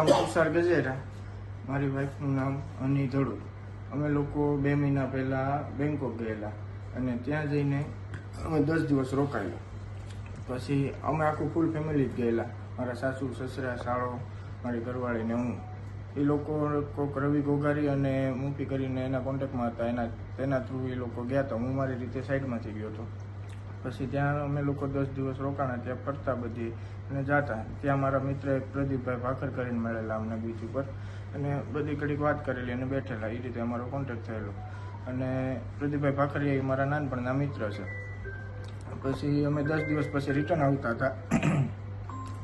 નામ તુષાર ગજેરા. મારી વાઈફનું નામ અની ધડુ અમે લોકો બે મહિના પહેલાં બેંકોક ગયેલા અને ત્યાં જઈને અમે દસ દિવસ રોકાયા પછી અમે આખું ફૂલ ફેમિલી જ ગયેલા. મારા સાસુ, સસરા, સાળો, મારી ઘરવાળી ને હું. એ લોકો કોક રવિ ગોગારી અને મુફી કરીને એના કોન્ટેક્ટમાં હતા. એના, તેના થ્રુ એ લોકો ગયા હતા હું મારી રીતે સાઈડમાંથી ગયો હતો. પછી ત્યાં અમે લોકો દસ દિવસ રોકાણા ત્યાં ફરતા બધી અને જાતા. ત્યાં મારા મિત્ર એક પ્રદીપભાઈ ભાખર કરીને મળેલા અમને બીચ ઉપર અને બધી ઘડીક વાત કરેલી અને બેઠેલા. એ રીતે અમારો કોન્ટેક્ટ થયેલો. અને પ્રદીપભાઈ ભાખરિયા એ મારા નાનપણના મિત્ર છે. પછી અમે દસ દિવસ પછી રિટર્ન આવતા હતા.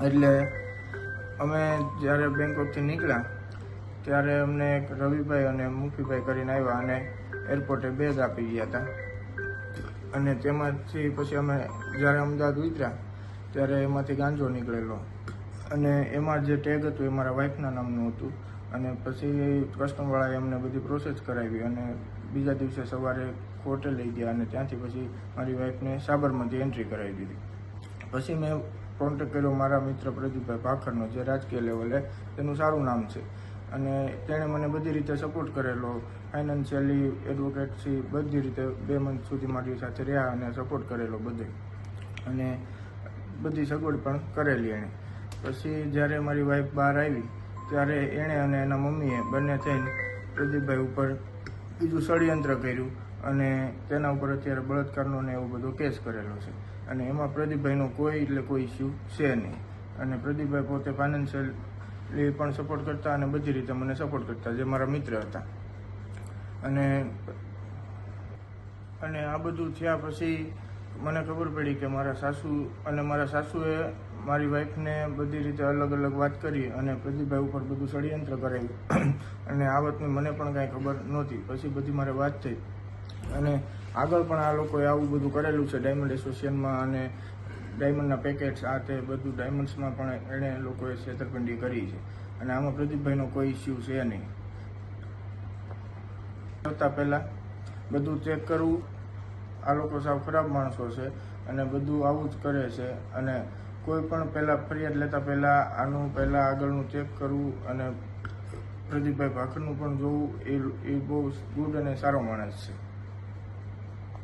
એટલે અમે જ્યારે બેંકોકથી નીકળ્યા, ત્યારે અમને રવિભાઈ અને મુખીભાઈ કરીને આવ્યા અને એરપોર્ટે બેગ આપી ગયા હતા. અને તેમાંથી પછી અમે જ્યારે અમદાવાદ ઉતર્યા, ત્યારે એમાંથી ગાંજો નીકળેલો. અને એમાં જે ટેગ હતું એ મારા વાઈફના નામનું હતું. અને પછી કસ્ટમવાળાએ અમને બધી પ્રોસેસ કરાવી અને બીજા દિવસે સવારે કોર્ટે લઈ ગયા અને ત્યાંથી પછી મારી વાઈફને સાબરમતી એન્ટ્રી કરાવી દીધી. પછી મેં કોન્ટેક કર્યો મારા મિત્ર પ્રદીપભાઈ ભાખરનો, જે રાજકીય લેવલે તેનું સારું નામ છે. અને તેણે મને બધી રીતે સપોર્ટ કરેલો. ફાઇનાન્શિયલી એડવોકેટથી બધી રીતે બે મંથ સુધી મારી સાથે રહ્યા અને સપોર્ટ કરેલો બધે. અને બધી સગવડ પણ કરેલી એણે. પછી જ્યારે મારી વાઈફ બહાર આવી, ત્યારે એણે અને એના મમ્મીએ બંને થઈને પ્રદીપભાઈ ઉપર બીજું ષડયંત્ર કર્યું અને તેના ઉપર અત્યારે બળાત્કારનો ને એવો બધો કેસ કરેલો છે. અને એમાં પ્રદીપભાઈનો કોઈ એટલે કોઈ ઇસ્યુ છે નહીં. અને પ્રદીપભાઈ પોતે ફાઇનાન્શિયલી પણ સપોર્ટ કરતા અને બધી રીતે મને સપોર્ટ કરતા, જે મારા મિત્ર હતા. અને અને આ બધું થયા પછી મને ખબર પડી કે મારા સાસુ અને મારા સાસુએ મારી વાઈફને બધી રીતે અલગ અલગ વાત કરી અને પ્રદીપભાઈ ઉપર બધું ષડયંત્ર કરાવ્યું અને આ વાતની મને પણ કાંઈ ખબર નહોતી. પછી બધી મારે વાત થઈ. અને આગળ પણ આ લોકોએ આવું બધું કરેલું છે ડાયમંડ એસોસિએશનમાં અને ડાયમંડના પેકેટ્સ, આ તે બધું ડાયમંડ્સમાં પણ એણે લોકોએ છેતરપિંડી કરી છે. અને આમાં પ્રદીપભાઈનો કોઈ ઇસ્યુ છે નહીં. આવતા પહેલાં બધું ચેક કરવું, આ લોકો સાવ ખરાબ માણસો છે અને બધું આવું જ કરે છે અને કોઈ પણ પહેલાં ફરિયાદ લેતા પહેલાં આનું પહેલાં આગળનું ચેક કરવું અને પ્રદીપભાઈ ભાખરનું પણ જોવું એ એ બહુ ગુડ અને સારો માણસ છે.